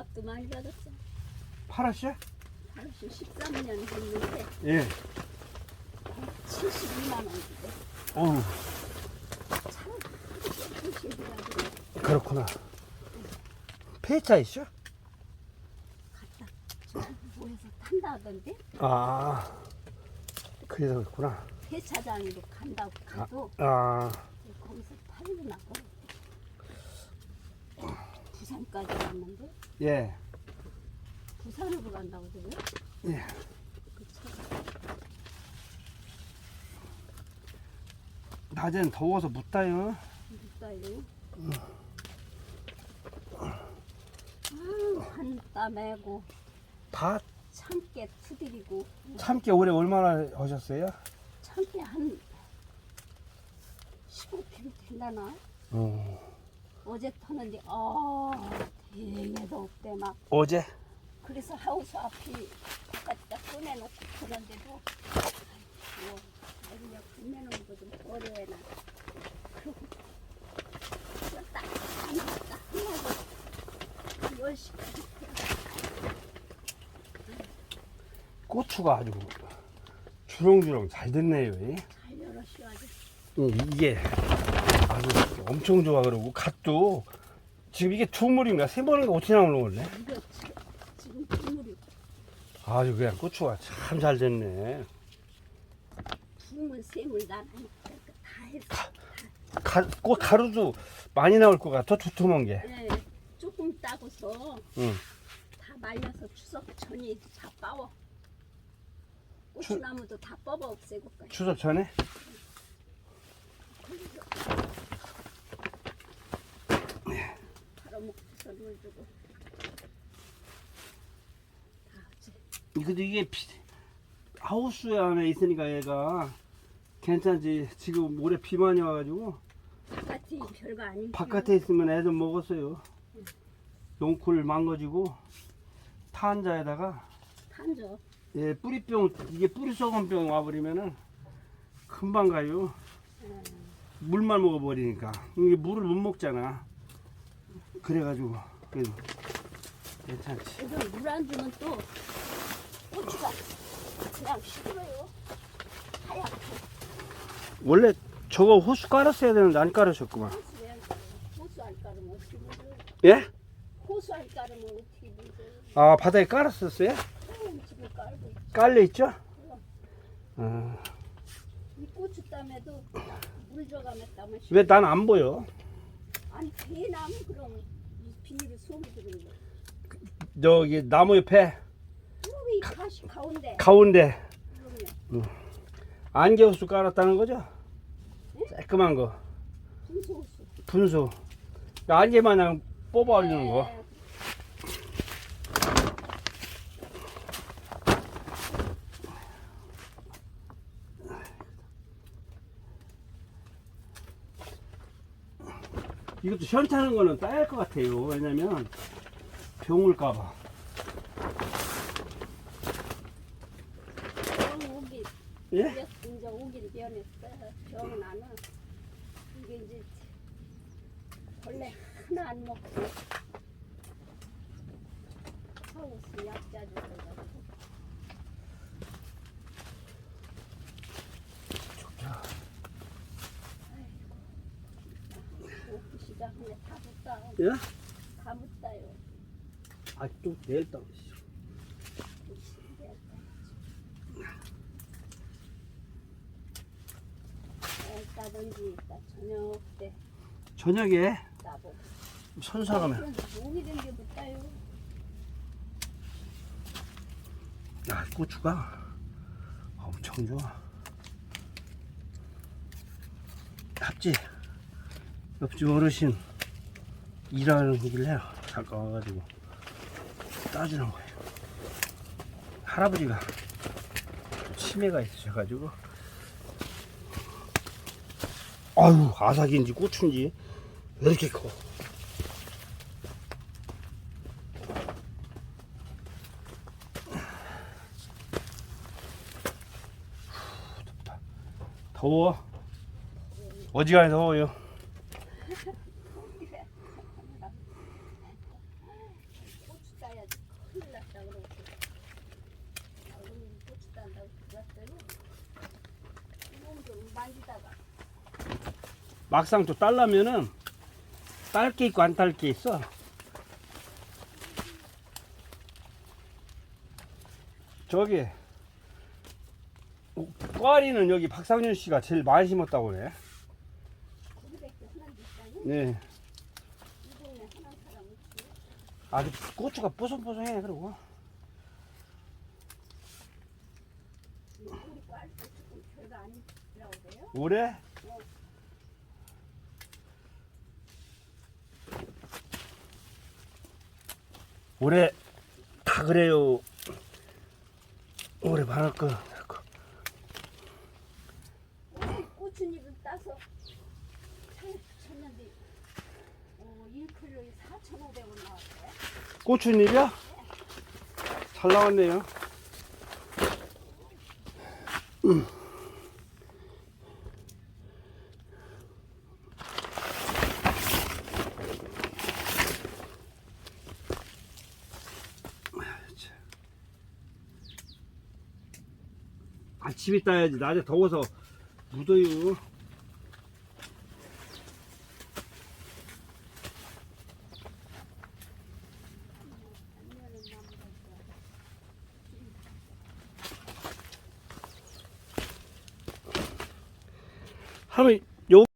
값도 많이 받았어. 팔았어요? 13년 했는데 예. 72만 원 주고 어우, 참 조심해가지고 그렇구나. 폐차 있어? 갔다 뭐해서 탄다 하던데 아, 그래서 그렇구나. 폐차장으로 간다고 가도 아, 거기서 팔고 나고 부산까지 갔는데 예. 부산으로 간다고 그래요? 예. 그 차가 낮엔 더워서 묻다요. 있어요. 아유 한땀 매고 다 참깨 투드리고 참깨 올해 얼마나 하셨어요? 참깨 한 15kg 된다나 어. 어제 터는데 아 되게도 없대 막 어제? 그래서 하우스 앞이 바깥에다 꺼내놓고 그런데도 아이고 여기가 끝내놓은 거좀 어려해나 그러고 딱 하나 딱 하나고 열시까지 고추가 아주 주렁주렁 잘 됐네요. 예. 잘 열어셔야지 이- 이게 아주 엄청 좋아 그러고. 갓도. 지금 이게 두 물인가? 세 번인가? 어떻게 나오는 지- 지금 아주 그냥 고추가 참 잘 됐네. 국물 샘을 나는 다 했어. 가, 꽃 가루도 많이 나올 것 같아 두툼한 게. 네, 조금 따고서 응. 다 말려서 추석 전에 다 빻어 고추나무도 다 뽑아 없애고 추석 전에? 팔아먹고서 물 주고 다 없애 근데 이게 비, 하우스 안에 있으니까 얘가 괜찮지. 지금 올해 비 많이 와가지고 바깥이 별거 아닌 바깥에 있으면 애들 먹었어요. 용쿨 망가지고 타한자에다가 탄저 예, 뿌리병 이게 뿌리 썩은 병 와버리면은 금방 가요. 물만 먹어버리니까 이게 물을 못 먹잖아. 그래가지고 그래도 괜찮지. 이거 물안 주면 또 고추가 그냥 시들어요 하얗게 원래 저거 호수 깔았어야 되는데 안 깔으셨구만. 호수 왜안 깔아요? 호수 안 깔으면 어떻게 물어요? 예? 호수 안 깔으면 어떻게 물어요? 아 바닥에 깔았었어요? 음, 지금 깔고 있- 깔려 있죠? 아, 이 고추 땀에도 물 들어가면 땀을 왜 난 안 보여? 아니 대나무 그럼 이 비닐에 속이 들은 거 저기 나무 옆에 여기 가시 가운데. 가운데. 그러면. 안개 호수 깔았다는 거죠? 새끄만 거. 분수 안개 마냥 뽑아 올리는 거. 네. 이것도 시원찮은 거는 따야 할 것 같아요. 왜냐면 병 올까봐. 병 오기 예? 이제 오기를 변했어 안 와. 이게 이제 원래 하나 안 먹고 하우스 약자 줘가지고 먹기 묻다 예? 다 묻다요 아, 또 내일 따. 따든지 따 저녁 때 저녁에 따보고 선사가면. 목이 된게 묻다요 야, 고추가 엄청 좋아. 옆집, 옆집 어르신 일하는 길래 잠깐 와가지고 따주는 거예요. 할아버지가 치매가 있으셔가지고 아유 아삭인지 고추인지 왜 이렇게 커? 더워. 어지간히 더워요. 따야지 큰일 났다 그러고 아, 우리 고추 딴다고 그랬더니 몸좀 만지다가 막상 또 딸라면은 딸 게 있고 안 딸 게 있어. 저기 어, 꽈리는 여기 박상준 씨가 제일 많이 심었다고 그래. 네. 아주 고추가 뽀송뽀송해 그리고? 올해 올해 다 그래요. 올해 많을 거. 오늘 고추잎을 따서 차에 어, 1kg에 4,500원 나왔어요 고추잎이야? 잘 나왔네요. 아침에 따야지 낮에 더워서 묻어요. 하면